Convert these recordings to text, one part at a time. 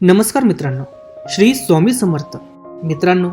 नमस्कार मित्रांनो श्री स्वामी समर्थ. मित्रांनो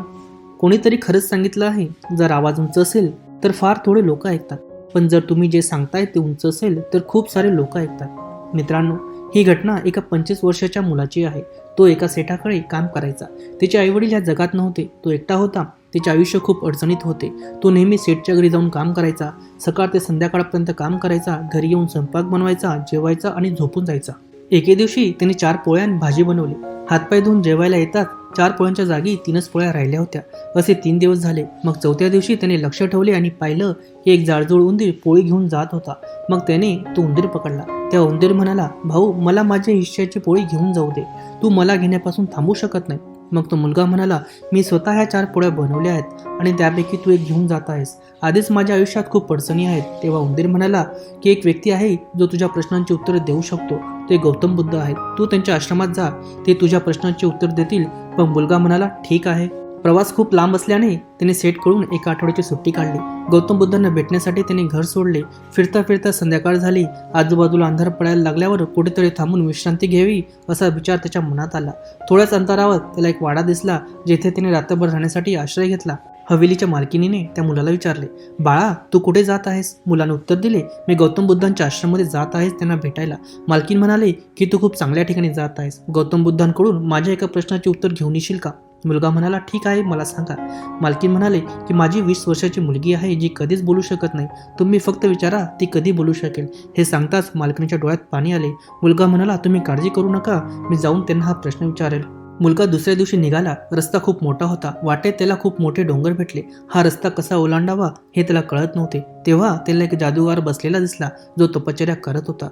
कोणीतरी खरंच सांगितलं आहे जर आवाज उंच असेल तर फार थोडे लोक ऐकतात. पण जर तुम्ही जे सांगताय ते उंच असेल तर खूप सारे लोक ऐकतात. मित्रांनो ही घटना एका पंचवीस वर्षाच्या मुलाची आहे. तो एका सेठाकडे काम करायचा. त्याचे आईवडील ह्या जगात नव्हते. तो एकटा होता. त्याचे आयुष्य खूप अडचणीत होते. तो नेहमी सेटच्या घरी जाऊन काम करायचा. सकाळ ते संध्याकाळपर्यंत काम करायचा. घरी येऊन स्वयंपाक बनवायचा जेवायचा आणि झोपून जायचा. एके दिवशी त्याने चार पोळ्या आणि भाजी बनवली. हातपाय धुवून जेवायला येतात चार पोळ्यांच्या जागी तीनच पोळ्या राहिल्या होत्या. असे तीन दिवस झाले. मग चौथ्या दिवशी त्याने लक्ष ठेवले आणि पाहिलं की एक जाडजूड उंदीर पोळी घेऊन जात होता. मग त्याने तो उंदीर पकडला. त्या उंदीर म्हणाला भाऊ मला माझ्या हिश्श्याची पोळी घेऊन जाऊ दे. तू मला घेण्यापासून थांबू शकत नाही. मग तो मुलगा म्हणाला मी स्वतः ह्या चार पोळ्या बनवल्या आहेत आणि त्यापैकी तू एक घेऊन जात आहेस. आधीच माझ्या आयुष्यात खूप अडचणी आहेत. तेव्हा उंदीर म्हणाला की एक व्यक्ती आहे जो तुझ्या प्रश्नांची उत्तरे देऊ शकतो. ते गौतम बुद्ध आहेत. तू त्यांच्या आश्रमात जा. ते तुझ्या प्रश्नांचे उत्तर देतील. पण मुलगा म्हणाला ठीक आहे. प्रवास खूप लांब असल्याने त्याने सेट करून एका आठवड्याची सुट्टी काढली. गौतम बुद्धांना भेटण्यासाठी त्याने घर सोडले. फिरता फिरता संध्याकाळ झाली. आजूबाजूला अंधार पडायला लागल्यावर कुठेतरी थांबून विश्रांती घ्यावी असा विचार त्याच्या मनात आला. थोड्याच अंतरावर त्याला एक वाडा दिसला जेथे त्याने रात्रभर राहण्यासाठी आश्रय घेतला. हवेलीच्या मालकिनीने त्या मुलाला विचारले बाळा तू कुठे जात आहेस? मुलाने उत्तर दिले मी गौतम बुद्धांच्या आश्रममध्ये जात आहेस त्यांना भेटायला. मालकीन म्हणाले की तू खूप चांगल्या ठिकाणी जात आहेस. गौतम बुद्धांकडून माझ्या एका प्रश्नाचे उत्तर घेऊन येशील का? मुलगा म्हणाला ठीक आहे मला सांगा. मालकीन म्हणाले की माझी वीस वर्षाची मुलगी आहे जी कधीच बोलू शकत नाही. तुम्ही फक्त विचारा ती कधी बोलू शकेल. हे सांगताच मालकिनीच्या डोळ्यात पाणी आले. मुलगा म्हणाला तुम्ही काळजी करू नका मी जाऊन त्यांना हा प्रश्न विचारेल. मुलगा दुसऱ्या दिवशी निघाला रस्ता खूप मोठा होता. वाटेत त्याला खूप मोठे डोंगर भेटले. हा रस्ता कसा ओलांडावा हे त्याला कळत नव्हते. तेव्हा त्याला एक जादूगार बसलेला दिसला जो तपश्चर्या करत होता.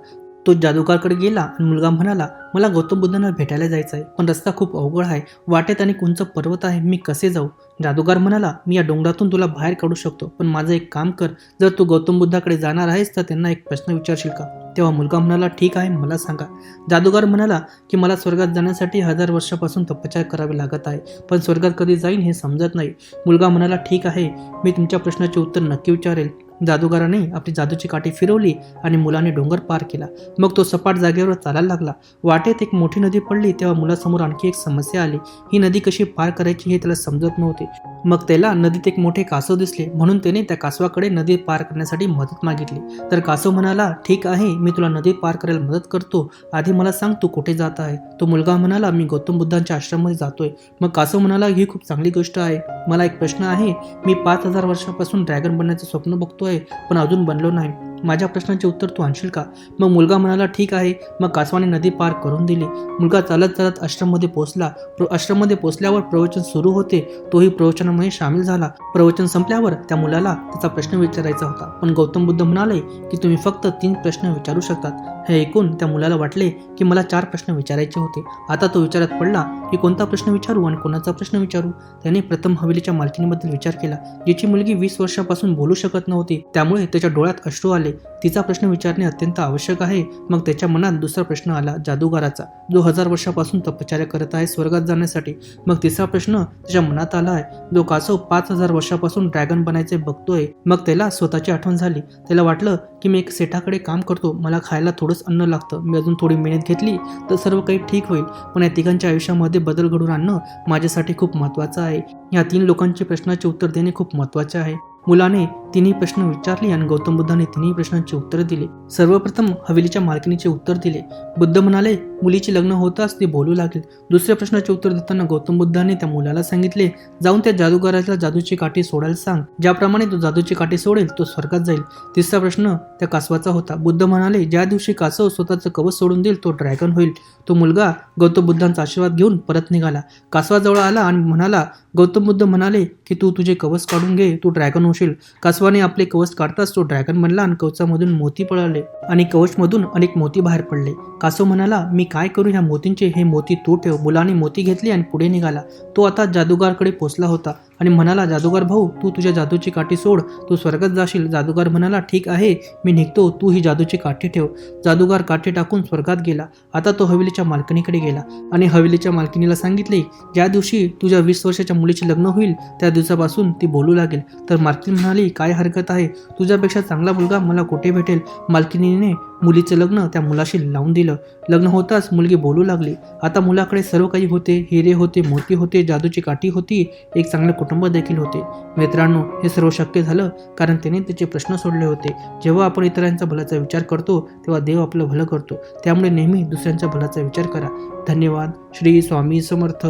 तो जादूगारकडे गेला आणि मुलगा म्हणाला मला गौतम बुद्धांना भेटायला जायचं आहे पण रस्ता खूप अवघड आहे. वाटेत आणि उंच पर्वत आहे मी कसे जाऊ? जादूगार म्हणाला मी या डोंगरातून तुला बाहेर काढू शकतो पण माझं एक काम कर. जर तू गौतम बुद्धाकडे जाणार आहेस तर त्यांना एक प्रश्न विचारशील का? तेव्हा मुलगा म्हणाला ठीक आहे मला सांगा. जादूगार म्हणाला की मला स्वर्गात जाण्यासाठी हजार वर्षापासून तपचार करावी लागत आहे पण स्वर्गात कधी जाईन हे समजत नाही. मुलगा म्हणाला ठीक आहे मी तुमच्या प्रश्नाचे उत्तर नक्की विचारेल. जादूगाराने आपली जादूची काठी फिरवली आणि मुलाने डोंगर पार केला. मग तो सपाट जागेवर चालायला लागला. वाटेत एक मोठी नदी पडली तेव्हा मुलासमोर आणखी एक समस्या आली. ही नदी कशी पार करायची हे त्याला समजत नव्हते. मग त्याला नदीत एक मोठे कासव दिसले. म्हणून त्याने त्या कासवाकडे नदी पार करण्यासाठी मदत मागितली. तर कासव म्हणाला ठीक आहे मी तुला नदी पार करायला मदत करतो. आधी मला सांग तू कुठे जात आहे. तो मुलगा म्हणाला मी गौतम बुद्धांच्या आश्रममध्ये जातोय. मग कासव म्हणाला ही खूप चांगली गोष्ट आहे. मला एक प्रश्न आहे. मी पाच हजार वर्षापासून ड्रॅगन बनण्याचं स्वप्न बघतोय पण अजून बनलो नाही. माझ्या प्रश्नाचे उत्तर तू आणशील का? मग मुलगा म्हणाला ठीक आहे. मग कासवाने नदी पार करून दिली. मुलगा चालत चालत आश्रममध्ये पोहोचला प्र आश्रममध्ये पोहोचल्यावर प्रवचन सुरू होते. तोही प्रवचनामध्ये सामील झाला. प्रवचन संपल्यावर त्या मुलाला त्याचा प्रश्न विचारायचा होता. पण गौतम बुद्ध म्हणाले की तुम्ही फक्त तीन प्रश्न विचारू शकतात. हे ऐकून त्या मुलाला वाटले की मला चार प्रश्न विचारायचे होते. आता तो विचारात पडला की कोणता प्रश्न विचारू आणि कोणाचा प्रश्न विचारू? त्याने प्रथम हवेलीच्या मालकीनीबद्दल विचार केला जिची मुलगी वीस वर्षापासून बोलू शकत नव्हती. त्यामुळे त्याच्या डोळ्यात अश्रू आले. तिचा प्रश्न विचारणे अत्यंत आवश्यक आहे. मग त्याच्या मनात दुसरा प्रश्न आला जादूगाराचा. जो हजार वर्षापासून तपश्चर्या करत आहे स्वर्गात जाण्यासाठी. मग तिसरा प्रश्न त्याच्या मनात आला आहे. जो कासव पाच हजार वर्षापासून ड्रॅगन बनायचे बघतोय. मग त्याला स्वतःची आठवण झाली. त्याला वाटलं की मी एक सेठाकडे काम करतो. मला खायला थोडंच अन्न लागतं. मी अजून थोडी मेहनत घेतली तर सर्व काही ठीक होईल. पण या तिघांच्या आयुष्यामध्ये बदल घडून आणणं माझ्यासाठी खूप महत्त्वाचं आहे. या तीन लोकांचे प्रश्नाचे उत्तर देणे खूप महत्त्वाचे आहे. मुलाने तिन्ही प्रश्न विचारले आणि गौतम बुद्धाने तिन्ही प्रश्नांची उत्तर दिले. सर्वप्रथम हवेलीच्या मालकिनीचे उत्तर दिले. बुद्ध म्हणाले मुलीचे लग्न होताच ती बोलू लागेल. दुसऱ्या प्रश्नाचे उत्तर देताना गौतम बुद्धाने त्या मुलाला सांगितले जाऊन त्या जादूगाराला जादूची काठी सोडायला सांग. ज्याप्रमाणे तो जादूची काठी सोडेल तो स्वर्गात जाईल. तिसरा प्रश्न त्या कासवाचा होता. बुद्ध म्हणाले ज्या दिवशी कासव स्वतःचं कवच सोडून देईल तो ड्रॅगन होईल. तो मुलगा गौतम बुद्धांचा आशीर्वाद घेऊन परत निघाला. कासवाजवळ आला आणि म्हणाला गौतम बुद्ध म्हणाले की तू तुझे कवच काढून घे तू ड्रॅगन होशील. कासवाने आपले कवच काढताच तो ड्रॅगन म्हणला आणि कवचामधून मोती पळाले आणि कवचमधून अनेक मोती बाहेर पडले. कासव म्हणाला मी काय करू ह्या मोतींचे? हे मोती तू ठेव. मुलाने मोती घेतली आणि पुढे निघाला. तो आता जादूगारकडे पोचला होता आणि म्हणाला जादूगार भाऊ तू तुझ्या जादूची काठी सोड. तू स्वर्गात जाशील. जादूगार म्हणाला ठीक आहे मी निघतो. तू ही जादूची काठी ठेव. जादूगार काठी टाकून स्वर्गात गेला. आता तो हवेलीच्या मालकिनीकडे गेला आणि हवेलीच्या मालकिनीला सांगितले ज्या दिवशी तुझ्या वीस वर्षाच्या मुलीचे लग्न होईल त्या दिवसापासून ती बोलू लागेल. तर मालकीन म्हणाली काय काय हरकत आहे? तुझ्यापेक्षा चांगला मुलगा मला कुठे भेटेल? मालकिनीने मुलीचं लग्न त्या मुलाशी लावून दिलं. लग्न होताच मुलगी बोलू लागली. आता मुलाकडे सर्व काही होते. हिरे होते मोती होते जादूची काठी होती. एक चांगलं कुटुंब देखील होते. मित्रांनो हे सर्व शक्य झालं कारण त्याने त्याचे प्रश्न सोडले होते. जेव्हा आपण इतरांचा भलाचा विचार करतो तेव्हा देव आपलं भलं करतो. त्यामुळे नेहमी दुसऱ्यांच्या भलाचा विचार करा. धन्यवाद. श्री स्वामी समर्थ.